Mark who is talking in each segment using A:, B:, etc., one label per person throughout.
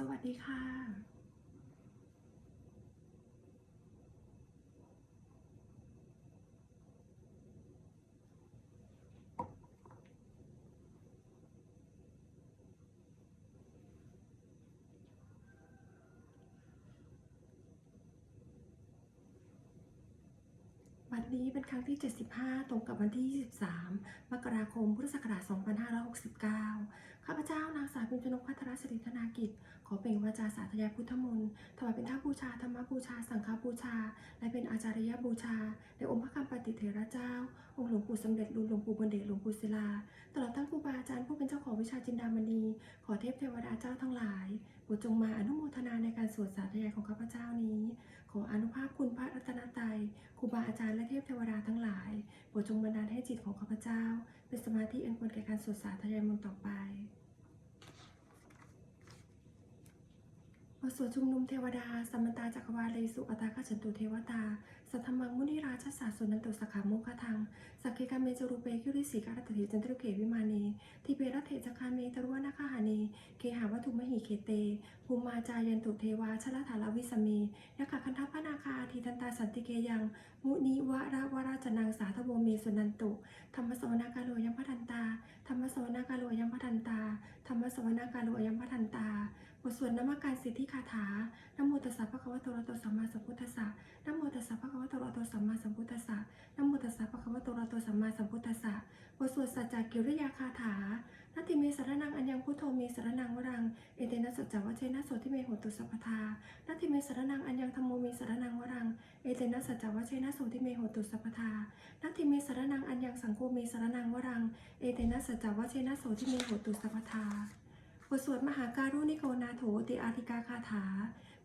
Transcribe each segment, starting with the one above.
A: สวัสดีค่ะวันนี้เป็นครั้งที่ 75 ตรงกับวันที่ 23 มกราคม พุทธศักราช 2569 ข้าพเจ้านางสาวพิมชนกพัทรสิริธนากิจ ขอเปล่งวาจาสาธยายพุทธมนต์ถวายเป็นท่าบูชาธรรมบูชา สังฆบูชา และเป็นอาจารยบูชาในองค์พระคำปฏิเถระเจ้า องค์หลวงปู่สมเด็จรุ่นหลวงปู่บัณฑิตหลวงปู่ศิลา ตลอดทั้งครูบาอาจารย์ผู้เป็นเจ้าของวิชาจินดามณี ขอเทพเทวดาเจ้าทั้งหลายโปรดจงมาอนุโมทนาในการสวดสาธยายของข้าพเจ้านี้ ขออนุภาพคุณพระรัตนตรัยครูบาอาจารย์และเทพเทวดาทั้งหลายโปรดจงบันดาลให้จิตของข้าพเจ้า เป็นสมาธิอันควรแก่การสวดสาธยายมนต์ต่อไป บทสวดชุมนุมเทวดาสัมมตาจักรวาเลสุอัตาคฉันตุเทวตา สัทธมังมุนิราชสาสนันตุสขามุขทัง สักเคกาเมจรูเปคิริสีการตเถจันทรุเขวิมาเนทิเปรเถจคาเมตรุวนาคาหาเนเคหาวัตถุมหิเคเต ภูมาจายันตุเทวาชลถาลวิสเมยะขะคันทัพนาคาทีทันตาสันติเกยัง มุนิวะระวราจนังสาธโวเมสุนันตุ ธรรมสวนากาโลยัมพทันตา ธรรมสวนากาโลยัมพทันตา ธรรมสวนากาโลยัมพทันตา ทสวดนมัการสิทธิคาถานโมตัสสะภะคะวะโตระหะโตสัมมาสัมพุทธัสสะนโมตัสสะภะคะวะโตระหะโตสัมมาสัมพุทธัสสะนโมตัสสะภะคะวะโตระหะโตสัมมาสัมพุทธัสสะบทสวดสัจจกิริยาคาถานาติเมสรนังอัญญังพุทโธเมสรนังวรัง เอเตนะสัจจวัชเชนะโสทิเมหตุสัพพทานาติเมสรนังอัญญังธรรมโมเมสรนังวรัง เอเตนะสัจจวัชเชนะโสทิเมหตุสัพพทานาติเมสรนังอัญญังสังโฆเมสรนังวรัง เอเตนะสัจจวัชเชนะโสทิเมหตุสัพพทา บทสวดมหาการุณิโกนาโถติอาธิกาคาถา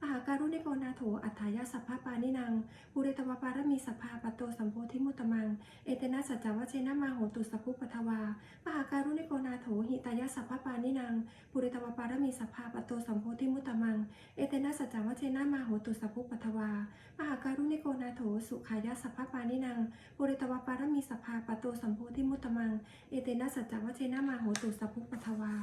A: มหาการุณิโกนาโถอัฏฐายาสัพพะปานินังบุเรตวปารมีสัพพาปโตสัมโพธิมุตตมัง เอเตนะสัจจวัชเชนะมาโหตุสัพพุปทวา มหาการุณิโกนาโถหิตายาสัพพะปานินังบุเรตวปารมีสัพพาปโตสัมโพธิมุตตมัง เอเตนะสัจจวัชเชนะมาโหตุสัพพุปทวา มหาการุณิโกนาโถสุขายาสัพพะปานินังบุเรตวปารมีสัพพาปโตสัมโพธิมุตตมัง เอเตนะสัจจวัชเชนะมาโหตุสัพพุปทวา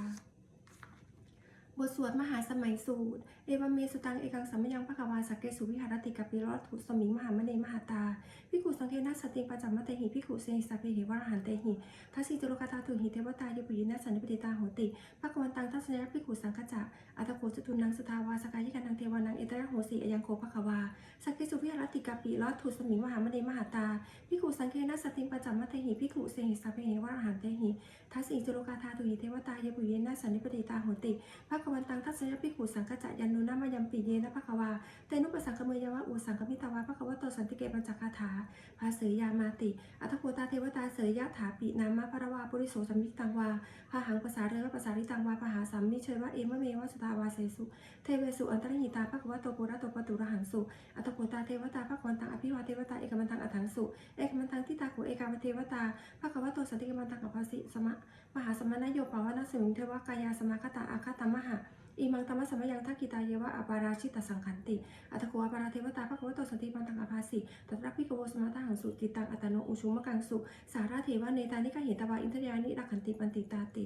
A: บทสวดมหาสมัยสูตร เอวเมสุตังเอกังสัมมยังภควาสักเกสุวิหารติกปิโรถุสมิงมหามเนมหาตาพิกุสังเคนะสติงปัจจมเตหิพิกุเสหิสัพเพหิวรหันเตหิทัสสิจโลกาตาตุหิเทวตายปุยินะสันนิปติตาโหติภควันตังทัศนยพิกุสังคจะอัตโขจตุนังสทาวาสกายิกานังเทวานังเอตระโหสีอยังโคภควาสักเกสุวิหารติกปิโรถุสมิงมหามเนมหาตาพิกุสังเคนะสติงปัจจมเตหิพิกุเสหิสัพเพหิวรหันเตหิทัสสิจโลกาตาตุหิเทวตายปุยินะสันนิปติตาโหติภควันตังทัศนยปิขุสังกจะยันนุนามายัมปีเยนะภควาเตนุปสังคเมยวะอุสังคมิตาวาภควโตสันติเกปัญจคาถาภาเสยยามาติอัตโกตาเทวตาเสยยะถาปินามาภรวาปุริโสสัมมิตังวาพาหังภาษาเรือภาษาริตังวาปหาสัมมิเชยวะเอมะเมวะสุตาวาเสสุเทเวสุอันตรหิตาภควโตปุระโตปตุระหังสุอัตโกตาเทวตาภควันตังอภิวาเทวตาเอกมันตังอัถังสุเอกมันตังทิตาโขเอกามเทวตาภควโตสันติเกมันตังอภาสิสมะมหาสมณโยปาวนาสมิงเทวกายาสมาคตาอาคตมหะอิมังธรรมสมยังทักกิตาเยวะอปาราชิตสังขันติ อัตโกอปาราเทวตาภควโตสันติปันตังอภาสิตัตระพิกโวสมาตาหังสุจิตังอัตโนอุชุมกังสุ สาราเทวะเนตานิกาเหตตวาอินทยานิรักขันติปันติตาติ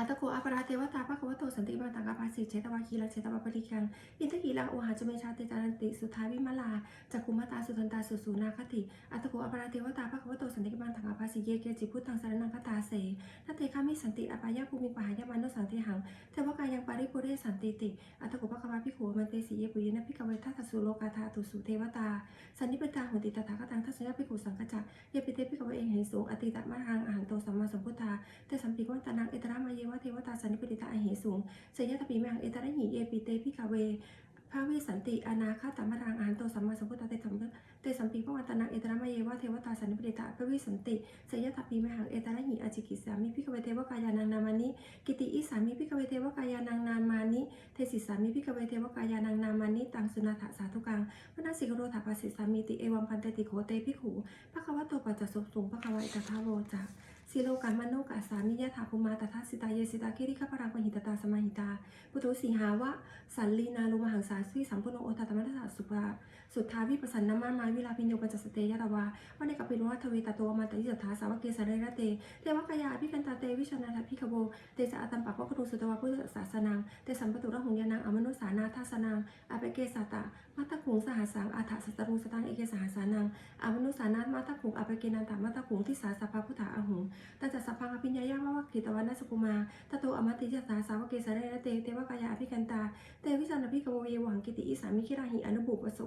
A: อัตโกอปราเทวตาภควโตสันติปันตังอภาสิเชตวาคีลาเชตวาปริกังอินทกีลังโอหาจเมชาเตจารันติสุทาวิมลาจักคุมตาสุทันตาสุสูนาคติอัตโกอปราเทวตาภควโตสันติปันตังอภาสิเยเกจิพุทธังสารนังคตาเสนาเตคามิสันติอปายาภูมิปหายามานุสังเทหังเทวกายังปาริปุเรสันติติอัตถกุปะควาพิขูมันเตสีเยปุยนะพิกเวทัสสุโลกาธาตุสุเทวตาสันนิปตาหุติตถาคตังทัศนยพิขูสังกจักเยปิเตพิกเวเองเหสูงอติตมะรังอาหังโตสัมมาสัมพุทธาเตสัมปิกวันตานังเอตระมาเยวะเทวตาสันนิปติตาอเหสูงเสยยตปีมหังเอตระหิเยปิเตพิกาเวภาวิสันติอนาคาตมรังอาหังโตสัมมาสัมพุทธาเตสัมเตสัมปีพวันตนังเอตระมาเยวะเทวตาสันนิปติตาภาวิสันติเสยยะตปีมหังเอตระหิอจิกิสามิพิกเวเทวกายานังนามานิกิติอิสามิพิกเวเทวกายานังนามานิเทศิสามิพิกเวเทวกายานังนามานิตังสุนาถสาธุกังพระนาสิกโรถาปัสสิสามิติเอวัมพันเตติโขเตพิขูพระควะโตปัจจสุสุงพระควะอิตถาโวจะ สิโลกามโนกาสามิยะถาภุมาตถาสิตาเยสิตาคิริขปรังปหิตตาสมาหิตาปุตุสีหาวะสันลีนาลุมหังสาสีสัมพุโนโอทัตมัสสะสุภาสุทธาวิปัสสนามามาวิลาปิญโยปัจจสเตยะตวาวันในกัปปิโนวัทเวตโตมาตติสัทธาสาวกเกสะเรระเตเทวกายาพิกันตาเตวิชนาทพิคโบเตสะอัตตัมปะพะคุตุสุตวะพุทธศาสนังเตสัมปตุระหงยานังอมนุสานาทัสนังอเปเกสตะมัตตคุงสหัสสังอาถาสัตตรุงสตังเอเกสหัสานังอมนุสานามัตตคุงอเปเกนันตามัตตคุงทิสาสัพพะพุทธาอหุงตจจสัพพังอภิญญายะวะวะกิตวันนสกุมาตโตอมติยตาสาวกเกสะเรระเตเทวกายาพิกันตา เตวิสันพิกโวเยวังกิติอิสามิคิราหิอนุบุปโส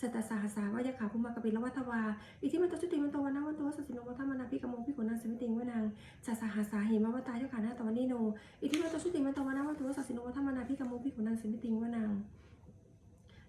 A: สัตสาหสาวายขาภุมากปิลวัตวา อิทิมันตจุติมันตวันาวันตัวสัสิโนวัฒมนาพิกโมพิกุนังสมิติงวนังสัสหัสาหิมวตายขานาตวนิโน อิทิมันตจุติมันตวันาวันตัวสัสิโนวัฒมนาพิกโมพิกุนังสมิติงวนัง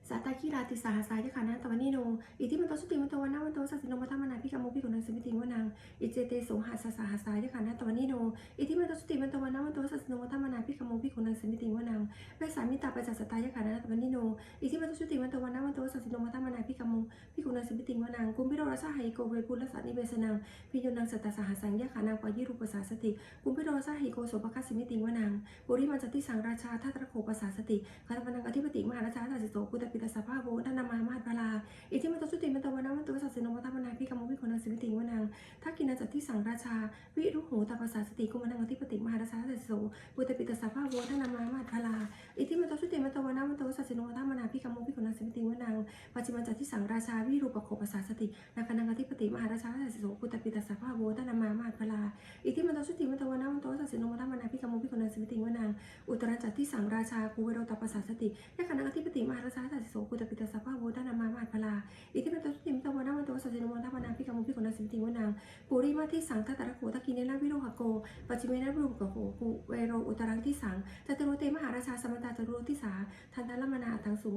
A: สัตตาคิราติสาหสายขานาตวนิโน อิทิมันโตจุติมันโตวนาวันโตสัสสิโนวัฒมนาพิกโมพิกุนังสมิติงวนังอิเจเตโสหัสสาหัสายะขานาตวันนิโนอิทิมันโตจุติมันโตวนาวันโตสัสสิโนวัฒมนาพิกโมพิกุนังสมิติงวนังเวสามิตาปจัสสตายะขานาตวันนิโนอิทิมันโตชุติมันโตวันนาวันโตสัสสิโนมัตตมนาพิกามุพิกุณาสิมิติงวนังกุมพิโรรสหายโกเวปุลสัตนิเวสนังพิโยนังสัตตสหัสังยะขานังปยิรูปสาสติกุมพิโรรสหายโกโสภคัสสมิติงวนังปุริมันจติสังราชาทัตระโคปสาสติคาตปนังอธิปติมหาราชาตัสสิโสปุตตปิตสภาโวทนามามหาพลาอิทิที่มันตชุติมันตวันาวันโตสัสสิโนมัตตมนาพิกามุพิกุณาสิมิติงวนังทักกินันจติสังราชา วิรุโหตปสาษาสติกุมันังอธิปติมหาราชาตัสสโสปุตตปิตสภาโวทนามามหาพลาอิทิมันตชุติมันตวันาวันโตสัสสิโนมัตตมนาพิกามุพิกุณาสิมิติงวนังปัจจิมันจัตที่สังราชาวิรูปโคปสาสตินาคนังอธิปติมหาราชาสัสสโสปุตตปิตสสะภาโวตนามามาพลาอิทิมันตชุติมันตวนามันโตสัสสิโนมัตมนาพิกามุพิกุณาสิมิติงวนังอุตรจัตที่สังราชากูเวโรตปสาษาสตินาคนังอธิปติมหาราชาสัสสโสปุตตปิตสสะภาโวตนามามาพลาอิทิปันตชุติมันตวนาวันโตสัสสิโนทัพนาพิกามุพิกุณาสิมติงวนางปุริมาที่สังทัตตะโกตะกินเนนาวิโรหโกปัจจิเมนะรูปกโกกูเวโรอุตรังที่สังจตุโรเตมหาราชาสมตาจตุโรที่สาทันทัลมนาตังสู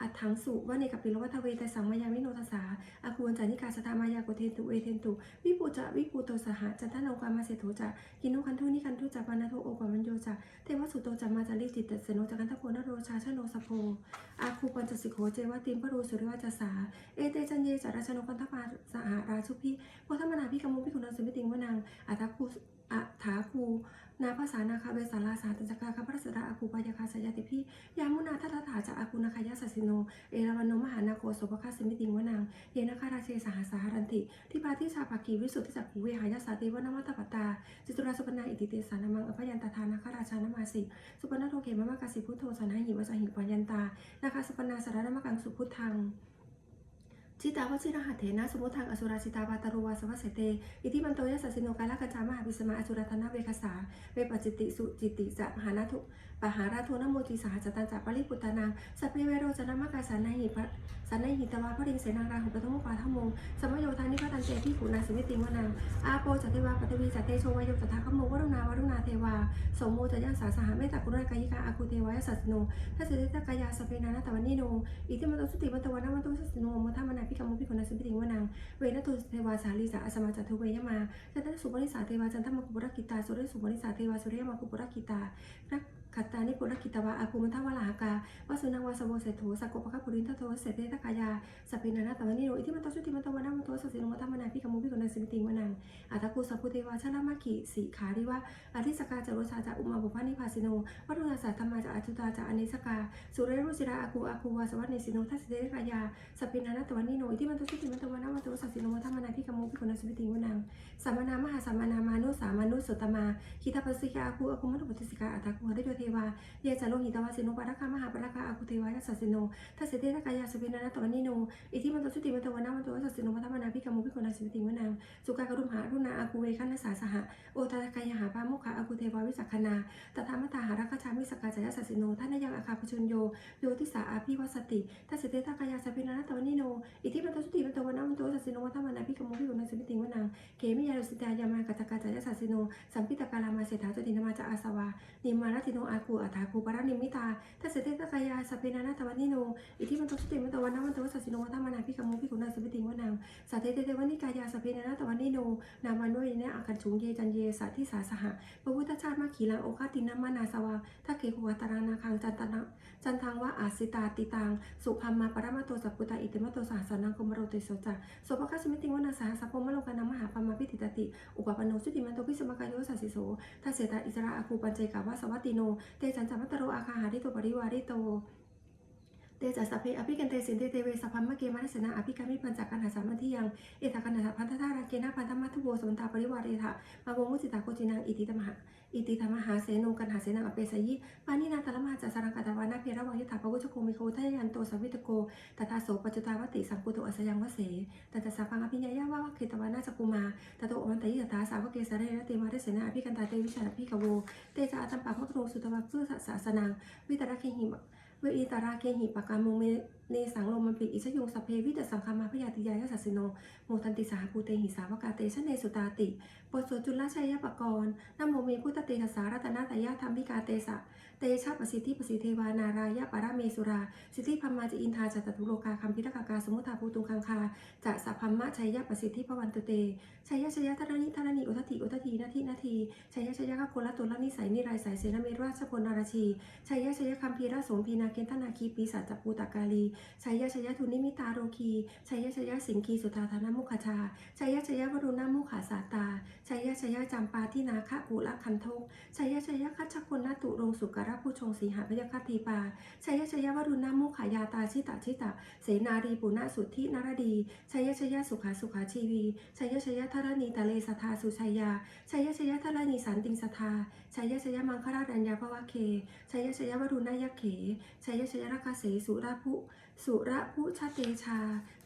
A: อัตถังสุว่าเนกับปิโลวัทเวแต่สังมายาวิโนทสาอาคูนจานิกาสตามายาโกเทนตุเอเทนตุวิปูจะวิปูโตสหะจันทนองกามาเสโถจะกินุคันทุนิคันทุจะปานาโทโอกวามันโยจะเทวสุโตจะมาจาริจิตเตเสโนจักันทโพนโรชาชโนสโพอาคูปัญจสิโหเจวติมพรูสุริวาจสาเอเตจันเยจาราชโนคันทปาสหราชุพิโพธมนาพิกมุพิคุณังสมิติงวนังอัตคูอัถาคู นาภาษานาคาเวสาลาสาตัญจกาคาพระสดาอาคูปายาคาสยติพิยามุนาทัตถาจะอาคูนาคายาสัสิโน เอราวันโนมหานาโคโสภคาสิมิติงวนางเยนาคาราเชสหาสาหรันติทิพาทิชาภากีวิสุทธิจักขุเวหายาสาติวนมัตตปตาจิตุราสุปนาอิติเตสานามังอภยันตทานาคาราชานามาสิสุปนาโทเขมมะกาสิพุทโธสันหหิวสหิปัญญันตานาคาสุปนาสารนามกังสุพุทธัง ชิตาวชิรหัตเถนะสมุทังอสุราชิตาบาตารุวาสวัสเสเต อิทิมันโตยะสัสสิโนกาลกัจจามหาปิสมาอสุรธนาเวคสาเวปจิติสุจิตติจะหานาทุ ปหาราโทนโมติสหจตันจะปริปุตตานังสัพเพเวโรจนะมะกาสานาหิปสานาหิตวาพริงเสนังราหุปะทมุปาทมงสมโยธานิพตันเตที่ขุนาสิวิติงวนังอาโปจัตเทวาปฏิวีจัตเตโชวายโยตถาคโมวรุณาวรุณาเทวาสมโมจยะสาสหเมตตากุณากายิกาอาคูเทวายสัสโนทัสสิตกายาสเปนานาตวันนิโนอิทิมันโตสุติมันตวันนามันโตสัสโนมุทัมนาพิกามุพิคุณาสิวิติงวนังเวนตุเทวาสาลีสาอสมาจัตุเวยมาจันทสุปนิสาเทวาจันทมกุปรกิตาสุริสุปนิสาเทวาสุริยมกุปรกิตารัก ขัตตานิปุรกิตวะอาภูมันทวาลาหกาวสุนังวาสโวเสโถสักโกปะคปุรินทโทเสเตตกายาสเปนานาตวันนิโนอิทิมันตสุติมันตวันามันโตสัสโนมทัมนาพิกมุพิคุณาสิวิติงวนังอัตตกุสัพพุเทวาชนะมาคิสีขาริวะอธิสกาจารุชาจาอุมาบุพานิพาสิโนวัตุนาสาธรรมาจาอัจุตาจาอเนสกาสุเรรุจิราอาคูอาคูวาสวัสเนสิโนทัสเตตกายาสเปนานาตวันนิโนอิทิมันตสุติมันตวันามันโตสัสโนมทัมนาพิกมุพิคุณาสิวิติงวนังสัมมานามหาสัมมานามานุสามานุสุตมาคิตาปสิกาอาคูอาคูมัตุปัสสิกาอัตตาคูหะเดโยเทวาเยจาโลหิตวาสิโนปะระคามหาปะระคาอาคูเทวายัสสิโนทัสเสเตตกายาสเปนานตวันนิโน อิทิมันตสุติมันตวันนามันโตสัสสิโนมัทมนาพิกามุพิคุณาสิวิติงวนังสุกากรุมหารุณาอาคูเวคันนสาสหะโอตตะกายหาปามุขะอาคูเทวาวิสักขนาตถามตาหารัคชามิสกาจายสัสสิโนท่านยังอาคาปชุนโยโยทิสาอาภิวสติทัสเสเตตกายาสเปนานตวันนิโน อิทิมันตสุติมันตวันนามันโตสัสสิโนมัทมนาพิกามุพิคุณาสิวิติงวนังเกมิยารุสิตายามากัจกาจายสัสสิโนสัมปิตกาลามาเสถาจตินมาจาอาสวานิมาราติโนอาคูอัฏฐาคูปารานิมิตาทัสเสเตตกายาสเปนานาตวันนิโน อิทิมันโตสุติมันตวันนามันโตสัสสิโนวัฒมนาพิกมุพิกุณาสิวิติงวนังสัตเตเตวันิกายาสเปนานาตวันนิโน นามันโนยเนอาคันชุงเยจันเยสัตทิสาสหะพระพุทธชาติมาขีลังโอคาตินามานาสวาทักเกขุวตารานาคังจันตนะจันทังวะอาสิตาติตังสุพัมมาปรมาโตสัพพุตาอิติมโตสหัสนังคุมโรติโสจักโสภคสมิติวนาสหสัพพมโลกานามหาปมาพิติตติ อุปปนโนสุติมันโตพิสมกายโยสัสสิโสทัสเสตาอิสระอาคูปัญเจกาวาสวัติโนเตจันจัมมัตตโรอาคาหาริโตปริวาริโต เตจัสสพเพอภิกันเตสินเตเตเวสพัมมะเกมานัสนาอภิกามิปัญจกันหาสามัญที่ยังเอตากันหาพันธทาราเกนะพันธมัทธุโวสมนตาปริวาเรทะมาโวมุสิตาโคจินังอิติตมหาอิติธรรมหาเสโนกันหาเสนังอเปสยิปานินาตละมาจัสรังกัตวานาเพระวายุถาปวุชโกมิโคทะยันโตสวิตโกตถาโสปัจจุตาวติสังกุโตอัสยังวเสตถาสัพพังอภิญญายาวาวะเคตวานาสกุมาตโตอมันตยิตถาสาวกเกสเรนะเตมาเรเสนาอภิกันตาเตวิชาภิกโวเตจาอัตตัมปะพุทโธสุตวะเพื่อศาสนังวิตรเคหิมะ เวอิตาราเคหิปะกามุเม เนสังโลมันปิอิชยงสพเพวิตสังคามาพยาติยายาสัสสิโนโมทันติสาภูเตหิสาวกาเตชะเนสุตาติบทสวดจุลชัยยปกรณ์นโมเมพุทธเตหสารัตนาตยาธรรมิกาเตสะเตชะปสิทธิปสิเทวานารายะปะระเมสุรา สิทธิพัมมาจิอินทาจัตตุโลกาคัมพิรกากาสมุทาภูตุงคังคาจะสัพพัมมะชัยยะปสิทธิพวันตุเตชัยยะชัยยะทรณิทรณิอุทติอุททีนาทีนาทีชัยยะชัยยะกโคละตุลนิสัยนิไรสายเสนาเมรราชพลนารชีชัยยะชัยยะคัมพีระสมพีนาเกนทนาคีปีศาจจปูตากาลีชัยยะชัยยะทุนิมิตาโรคีชัยยะชัยยะสิงคีสุธาธานามุขชาชัยยะชัยยะวรุณามุขาสาตาชัยยะชัยยะจำปาที่นาคะกุละคันทกชัยยะชัยยะคัชคนนาตุรงสุการะผู้ชงสีหาพยาคตีปาชัยยะชัยยะวรุณามุขายาตาชิตาชิตาเสนารีปุณะสุทธินารดีชัยยะชัยยะสุขาสุขาชีวีชัยยะชัยยะธรณีตะเลสทาสุชัยยาชัยยะชัยยะธรณีสันติงสทาชัยยะชัยยะมังครารัญญาภวะเคชัยยะชัยยะวรุณายะเขชัยยะชัยยะรักเสสุราภุ สุระพุชเตชา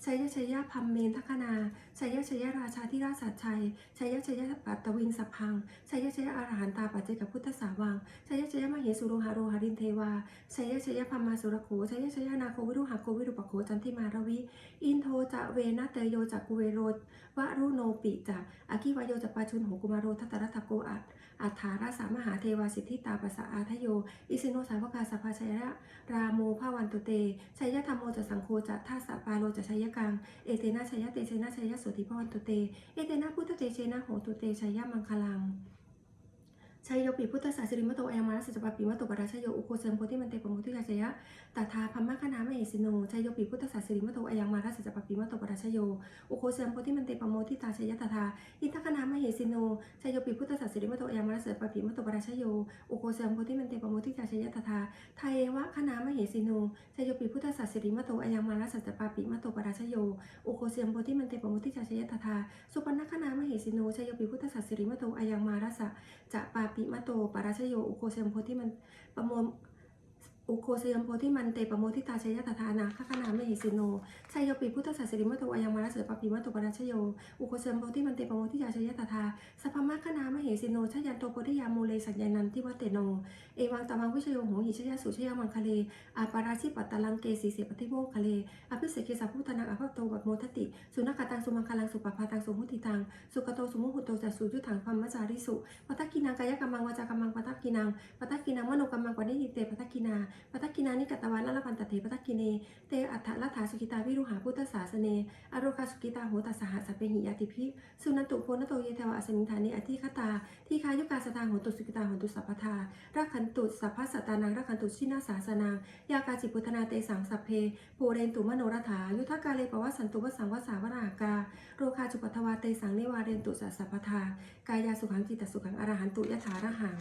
A: ชัยยะชัยยะพัมเมนทคนา ชัยยะชัยยะราชาธิราชสัจชัย ชัยยะชัยยะปัตตวิงสัพพัง ชัยยะชัยยะอรหันตาปัจเจกพุทธสาวัง ชัยยะชัยยะมเหสุโรหาโรหารินเทวา ชัยยะชัยยะพัมมาสุรโข ชัยยะชัยยะนาโควิรุหาโควิรุปโขจันทิมารวิ อินโทจะเวนะเตโยจักกุเวโรวะรุโนปิจะอากิวายโยจะปาชุนโหกุมารโรทัตตรัตโกอัต อัฏฐาราสามหาเทวาสิทธิตาปัสสะอาทโย อิสิโนสาวกาสัพพาชัยยะราโมภาวันตุเตชัยยะธรรมโมจะสังโฆจะท่าสะปาโลจะชัยยะกัง เอเตนะชัยยะเตเชนะชัยยะโสติภวันตุเต เอเตนะพุทธเตเชนะโหตุเตชัยยะมังคลังชัยโยปิพุทธศาสริมโตอายมานัสสจปปิมโตปราชโยอุโคเซมโพธิมันเตปโมทิยาชยะ ตถาพัมมะคณามเหสิโนชัยโยปิพุทธศาสริมโตอายังมานัสสจปปิมโตปราชโย อุโคเซมโพธิมันเตปโมทิตาชยะตถาอินทคณามเหสิโนชัยโยปิพุทธศาสริมโตอายังมานัสสจปปิมโตปราชโย อุโคเซมโพธิมันเตปโมทิตาชยะตถาไทยวะคณามเหสิโนชัยโยปิพุทธศาสริมโตอายังมานัสสจปปิมโตปราชโย อุโคเซมโพธิมันเตปโมทิตาชยะตถาสุปนคณามเหสิโนชัยโยปิพุทธศาสริมโตอายังมานัสสจะปาปิมะโตปราชโย อุโคเซมโพธิมันปโม อุโคเซมโพธิมันเตปโมทิตาชยตถานาคคณามเหสิโนชัยโยปิพุทธศาสริมะโตอายมาราเสปปิมะโตปาราชโย อุโคเซมโพธิมันเตปโมทิตาชยตถาสัพพมะคณามเหสิโนชยันโตโพธิยามูเลสัญญานันทิวัตเตโน เอวังตมังวิชโยโหหิชยสุชยมังคเลอาปาราชิปัตตลังเกสีเสปฏิโมคเลอภิเสกเกสัพพุทธนังอภัตโตบัตโมทติ สุนักตังสุมังคลังสุปปาตังสุมุติตัง สุกโตสุมุหุโตจัสสุยุถังพัมมจาริสุปัตตกินังกายกรรมังวาจากรรมังปัตตกินังปัตตกินังมโนกรรมังปณิทิเตปัตตกินาปัตตกินานิกตวาละละพันตเถปัตตกิเน เตอัฏฐลัทธาสุกิตาวิรุหาพุทธศาสเนอโรคาสุกิตาโหตัสสหสัพเพหิยติพิสุนันตุโพนโตเยเทวะอสมิงธานิอธิคตา ที่คายุกาสตาโหตุสุกิตาโหตุสัพพทารักขันตุสัพพสัตตานังรักขันตุชินาสาสนางยากาจิปุตนาเตสังสัพเพปูเรนตุมโนรถายุทธกาเลปวัสสันตุวสังวสาวรากา โรคาจุปัทวาเตสังเนวาเรนตุสัสสัพพทากายาสุขังจิตตสุขังอรหันตุยถาระหัง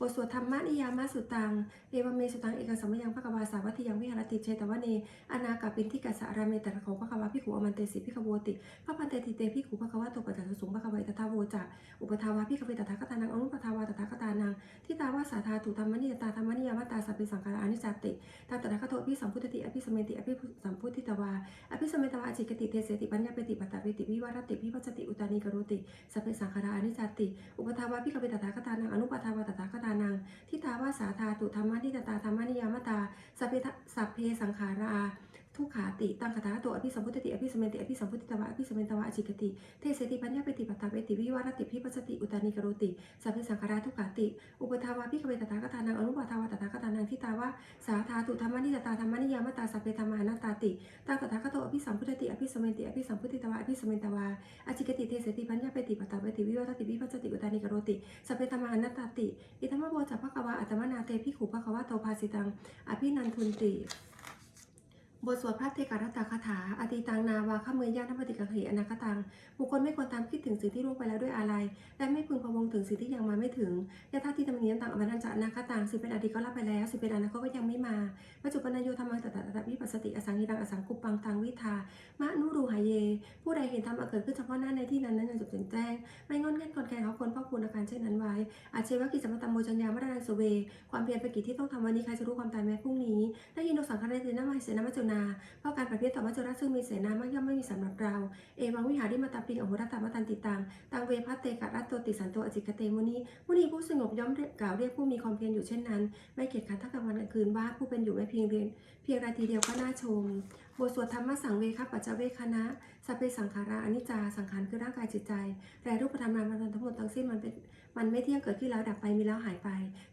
A: บทสวดธรรมะนิยามาสุตัง เอวเมสุตังเอกสัมมยังพระกวาสาวัติยังวิหารติเชตวเนอนาคาปินทิกัสสะรามเมตระของพระกวาพิขุอมันเตสิพิขโวติพระพันเตติเตพิขุพระกวาโตปัจจสุงพระกวาตถาโวจะอุปทาวาพิขเวตถาคตานังอนุปทาวาตถาคตานังทิตาวาสาธาตุธรรมนิยตาธรรมนิยามตาสัพเพสังขารานิจติตาตระคโตอภิสัมพุทติอภิสมเมติอภิสัมพุทธิตวาอภิสมเมตวาจิกติเทเสติปัญญาเปติปัตตาเปติวิวารติวิวัจติอุตานิกรุติสัพเพสังขารานิจติอุปทาวาพิขเวตถาคตานังอนุปทาวาตถาคตานังทิตาวาสาธาตุธรรมนิตตาธรรมนิยามตาสัพเพสัพเพสังขารา ทุกขาติตังคตาโตอภิสัมพุทธติอภิสมเมติอภิสัมพุทธิตวะอภิสมเมตวะอจิกติเทเสติปัญญาเปติปัตตาเปติวิวารติพิปัสติอุตานิกรติสัพเพสังขาราทุกขาติ อุปทาวาพิกเวตถาคตานังอนุปทาวาตถาคตานังทิตาวะสาธาตุธรรมนิยตาธรรมนิยามตาสัพเพธรรมานาตาติตังคตาคโตอภิสัมพุทธติอภิสมเมติอภิสัมพุทธิตวะอภิสมเมตวะอจิกติเทเสติปัญญาเปติปัตตาเปติวิวารติพิปัสติอุตานิกรติสัพเพธรรมานาตาติอิธรรมโวจัพพะกวาอัตมนาเตพิขุภะควะโตภาสิตังอภินันทุนติ บทสวดพระเทการัตาคาถาอติตังนาวาข้ามือยาธปฏิกังเหอนาคตัง บุคคลไม่ควรตามคิดถึงสิ่งที่ล่วงไปแล้วด้วยอะไร และไม่พึงพะวงถึงสิ่งที่ยังมาไม่ถึงยะธาที่ตำเนียนต่างอวันันจะนาคตังสิเป็นอดีตก็รับไปแล้วสิเป็นอนาคตก็ยังไม่มาปัจจุบันโยธรรมังตตะตะวิปัสสติอสังหิรังอสังกุปังตังวิทามะนุรูหายเย ผู้ใดเห็นธรรมอันเกิดขึ้นเฉพาะหน้าในที่นั้นนั้นยังจบแจ้งไม่งอนเง่นกลแกเขาคนพ่อคุณอาการเช่นนั้นไว้ อาชีวกิจสมตมโมจัญญามรานังสเว ความเพียรเป็นกิจที่ต้องทำวันนี้ใครจะรู้ความตายแม้พรุ่งนี้ได้ยินโดสังฆราชเสนามาเสนามัจจุนาเพราะการประเภทต่อมัจจุราชซึ่งมีเสนามากย่อมไม่มีสำหรับเรา เอวังวิหาริมาตาปิงอโหรัตามตันติตัง ตังเวพัตเตกัรัตโตติสันโตอจิกเตมุนีมุนีผู้สงบย่อมกล่าวเรียกผู้มีความเพียรอยู่เช่นนั้น ไม่เกียจขันทักกลางวันกลางคืนว่าผู้เป็นอยู่ไม่เพียงเรียน เพียงราตรีเดียวก็น่าชม บทสวดธรรมสังเวคัปัจจเวคณะ สัพเพสังขาราอนิจจาสังขารคือร่างกายจิตใจแต่รูปธรรมนามธรรมทั้งหมดทั้งสิ้นมันเป็นมันไม่เที่ยงเกิดขึ้นแล้วดับไปมีแล้วหายไป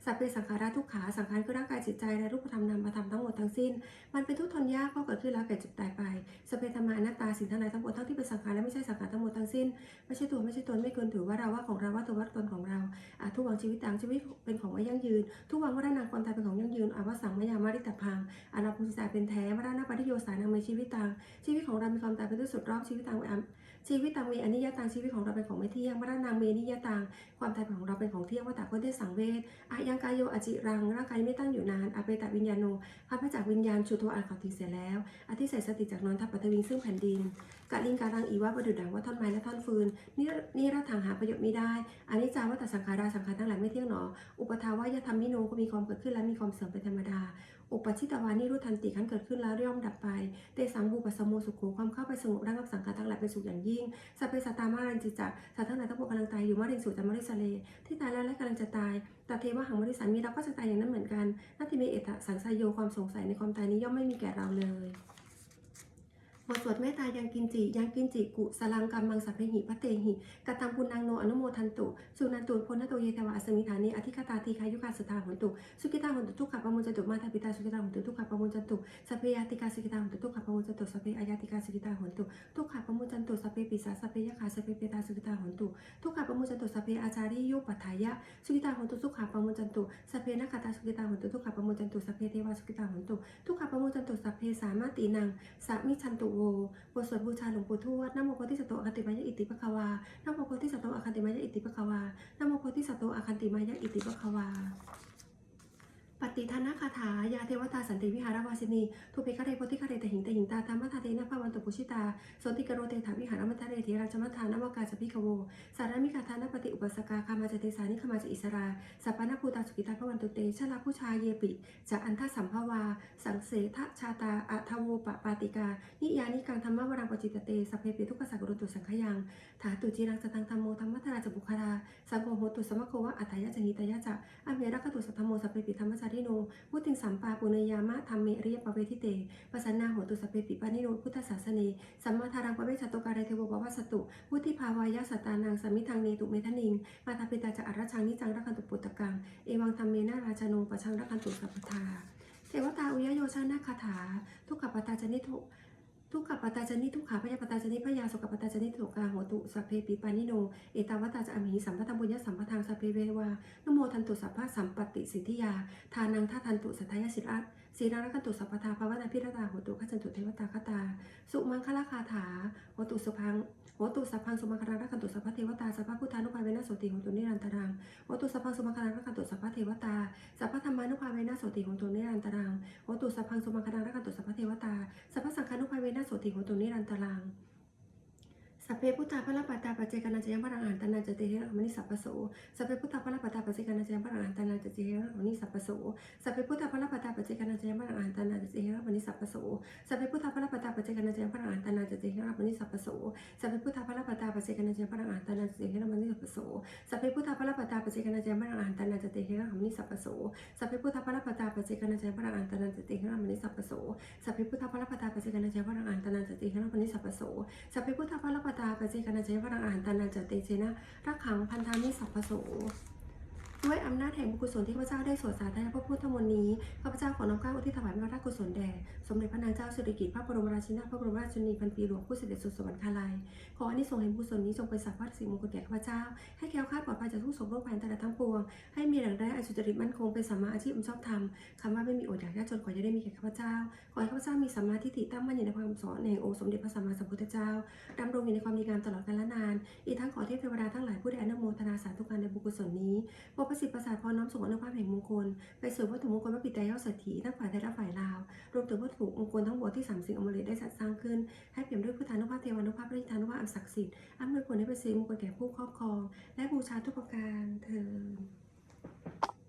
A: สัพเพสังขาราทุกขาสังขารคือร่างกายจิตใจและรูปธรรมนามธรรมทั้งหมดทั้งสิ้น มันเป็นทุกทนยากเพราะเกิดขึ้นแล้วแก่จ็บตายไปสัพเพธรรมานัตตาสิ่งทั้งหลายทั้งปวงทั้งที่เป็นสังขารและไม่ใช่สังขารทั้งหมดทั้งสิ้นไม่ใช่ตัวไม่ใช่ตนไม่ควรถือว่าเราว่าของเราว่าตัวว่าตนของเราอาทุกวังชีวิตต่างชีวิตเป็นของไม่ยั่งยืน ทุกวังว่าด้านนางความตายเป็นของยั่งยืนอาว่าสังมายามาริตพังอานาภูมิสายเป็นแท้มาด้านนาปฏิโยสานังในชีวิตต่างชีวิตของเรามีความตายเป็นที่สุดรอบชีวิตต่างชีวิตตังมีอนิยตังชีวิตของเราเป็นของไม่เที่ยงมาด้านนางเมนิยตังความตายของเราเป็นของเที่ยงว่าแต่คนได้สังเวชอายังกายโยอจิรังร่างกายไม่ตั้งอยู่นานอาเปตวิญญาโนพัดพจากวิญญาณชุโทอันเขาทิ้งเสียแล้วอธิเศษสติจากนอนทับปัตวิงซึ่งแผ่นดิน กะลิงการังอีวะประดุดดังว่าท่อนไม้และท่อนฟืนนี่นี่ระทางหาประโยชน์ไม่ได้อันนี้จาว่าแต่สังขาราสังขารทั้งหลายไม่เที่ยงหนอ อุปทาวายธรรมมิโนก็มีความเกิดขึ้นและมีความเสื่อมเป็นธรรมดา อุปชิตวานิรุทันติขันเกิดขึ้นแล้วย่อมดับไป เตสังบูปัสโมสุขโขความเข้าไปสงบระงับสังขารทั้งหลายเป็นสุขอย่างยิ่งสัพเพสัตตามารันจิจักสัตว์ทั้งหลายทั้งปวงกำลังตายอยู่มารินสุจามาริสเลที่ตายแล้วและกำลังจะตายตเทวะหังมริสันมีเราก็จะตายอย่างนั้นเหมือนกันนาทิเมเอตสังสายโยความสงสัยในความตายนี้ย่อมไม่มีแก่เราเลย บทสวดเมตตายังกินจิยังกินจิกุสลังกัมมังสัพเพหิพระเตหิกตังปุนังโนอนุโมทันตุสุนันตุพนโตเยตวะอสมิฐานิอธิคตาทีคายุคาสตาหุนตุสุกิตาหุนตุทุกขปมุจจตุมาทาปิตาสุกิตาหุนตุทุกขปมุจจตุสัพเพยาติกาสุกิตาหุนตุทุกขปมุจจตุสัพเพอายาติกาสุกิตาหุนตุทุกขปมุจจตุสัพเพปิสาสัพเพยะขาสัพเพเปตาสุกิตาหุนตุทุกขปมุจจตุสัพเพอาจาริยุปัฏฐายะสุกิตาหุนตุทุกขปมุจจตุสัพเพนักตาสุกิตาหุนตุทุกขปมุจจตุสัพเพเทวาสุกิตาหุนตุทุกขปมุจจตุสัพเพสามาตินังสามิชันตุโวบทสวดบูชาหลวงปู่ทวดนะโมโพธิสัตโตอคันติมายะอิติปะคะวานะโมโพธิสัตโตอคันติมายะอิติปะคะวานะโมโพธิสัตโตอคันติมายะอิติปะคะวา ปฏิทานคาถายาเทวตาสันติวิหารวาสินีทุเปคะเรโพธิคะเรตหิงตหิงตาธรรมทาเทนะภวันตุปุชิตาสนติกโรเตถาวิหารมัทเรเทราชมัทานวกาจพิกโว สารามิกาทานาปฏิอุปสกาคามาจเตสานิคมาจอิสราสัปนภูตาสุกิตาพวันตุเตชลาผู้ชาเยปิจะอันทสัมภวา สังเสทชาตาอัทโวปปาติกา นิยานิกังธรรมวรังปจิตเตสัพเพปิทุกขสักรุตุสังขยังถาตุจิรังสตังธรรมโมธรรมัทราจบุคคาราสังโฆโหตุสมะโควะอัตถยะจหิตยะจะอเมรักตุสัทธโมสัพเพปิธรรมจาริโนพุทธิงสัมปาปุเนยามะธรรมเมริยปเวทิเตปสันนาโหตุสเปปิปานิโนพุทธศาสนีสัมมาทารังปเวชตุการเทวบวัสตุพุทธิภาวายะสตานังสมิทังเนตุเมทนิงมาตาปิตาจะอัรชังนิจังรักขันตุปุตตะกัง เอวังธรรมเมนาราชโนปะชังรักขันตุสัพพทาเทวตาอุยโยชานะคาถา ทุกขปตาจนิทุ ทุกขปตาจนิทุกขาพยาปตาจนิพยาสุขปตาจนิสุกาโหตุสัพเพปิปานิโน เอตาวตาจะอมิหิสัมปทังบุญญสัมปทางสัพเพเววานโมทันตุสัพพะสัมปติสิทธิยา ทานังท่าทันตุสัทยายสิทธิ สีรังรักขันตุสัพพทาภาวนาพิรตาโหตุขจันตุเทวตาคตา สุมังคละคาถาโหตุสุพังโหตุสัพพังสุมังคลังรักขันตุสัพพเทวตาสัพพพุทธานุภาเวนะโสติโหตุนิรันตรังโหตุสัพพังสุมังคลังรักขันตุสัพพเทวตาสัพพธรรมานุภาเวนะโสติโหตุนิรันตรังโหตุสัพพังสุมังคลังรักขันตุสัพพเทวตาสัพพสังฆานุภาเวนะโสติโหตุนิรันตรัง สัพเพพุทธาพระปัตตาปัจเจกนันจยังพระอาหารตนาจติเทระมณิสัพพโสสัพเพพุทธาพระปัตตาปัจเจกนันจยังพระอาหารตนาจติเทระมณิสัพพโสสัพเพพุทธาพระปัตตาปัจเจกนันจยังพระอาหารตนาจติเทระมณิสัพพโสสัพเพพุทธาพระปัตตาปัจเจกนันจยังพระอาหารตนาจติเทระมณิสัพพโสสัพเพพุทธาพระปัตตาปัจเจกนันจยังพระอาหารตนาจติเทระมณิสัพพโสสัพเพพุทธาพระปัตตาปัจเจกนันจยังพระอาหารตนาจติเทระมณิสัพพโสสัพเพพุทธาพระปัตตาปัจเจกนันจยังพระอาหารตนาจติเทระมณิสัพพโสสัพเพพุทธาพระปัตตาปัจเจกนันจยังพระอาหารตนาจติเทระมณิสัพพโสสัพเพพุทธาพระปัตตาปเจกนาเจวรังอาหารตานาจเตเจนะรักขังพันธามิสัพพโส ด้วยอำนาจแห่งบุญกุศลที่ข้าพเจ้าได้สวดสาธยายพระพุทธมนต์นี้ข้าพเจ้าขอน้อมเกล้าอุทิศถวายพระราชกุศลแด่สมเด็จพระนางเจ้าสิริกิติ์พระบรมราชินีพระบรมราชินีพันปีหลวงผู้เสด็จสู่สวรรคาลัยขออานิสงส์แห่งบุญกุศลนี้จงเป็นสัพพะสิ่งมงคลแก่ข้าพเจ้า ให้แคล้วคลาดปลอดภัยจากทุกโศกโรคภัยอันตรายทั้งปวง ให้มีแหล่งได้อาชีพจริตมั่นคงเป็นสัมมาอาชีพอันชอบธรรมคำว่าไม่มีอดอยากยากจนขอจะได้มีแก่ข้าพเจ้า ขอให้ข้าพเจ้ามีสัมมาทิฏฐิตั้งมั่นอยู่ในความสอนแห่งองค์สมเด็จพระสัมมาสัมพุทธเจ้าดำรงอยู่ในความดีงามตลอดกาลนาน อีกทั้งขอเทพเทวดาทั้งหลายผู้ได้อนุโมทนาสาธุการในบุญกุศลนี้โปรดประสิทธิ์ประสาทพรน้อมส่งอนุภาพแห่งมงคล ไปสู่วัตถุมงคลพระปิตรยอดเศรษฐีทั้งฝ่ายไทยและฝ่ายลาว รวมถึงวัตถุมงคลทั้งหมดที่สามสิ่งอมฤตได้จัดสร้างขึ้น ให้เปี่ยมด้วยพุทธานุภาพเทวานุภาพและอิทธานุภาพอันศักดิ์สิทธิ์อำนวยผลให้เป็นสิริมงคลแก่ผู้ครอบครอง และบูชาทุกประการเถิด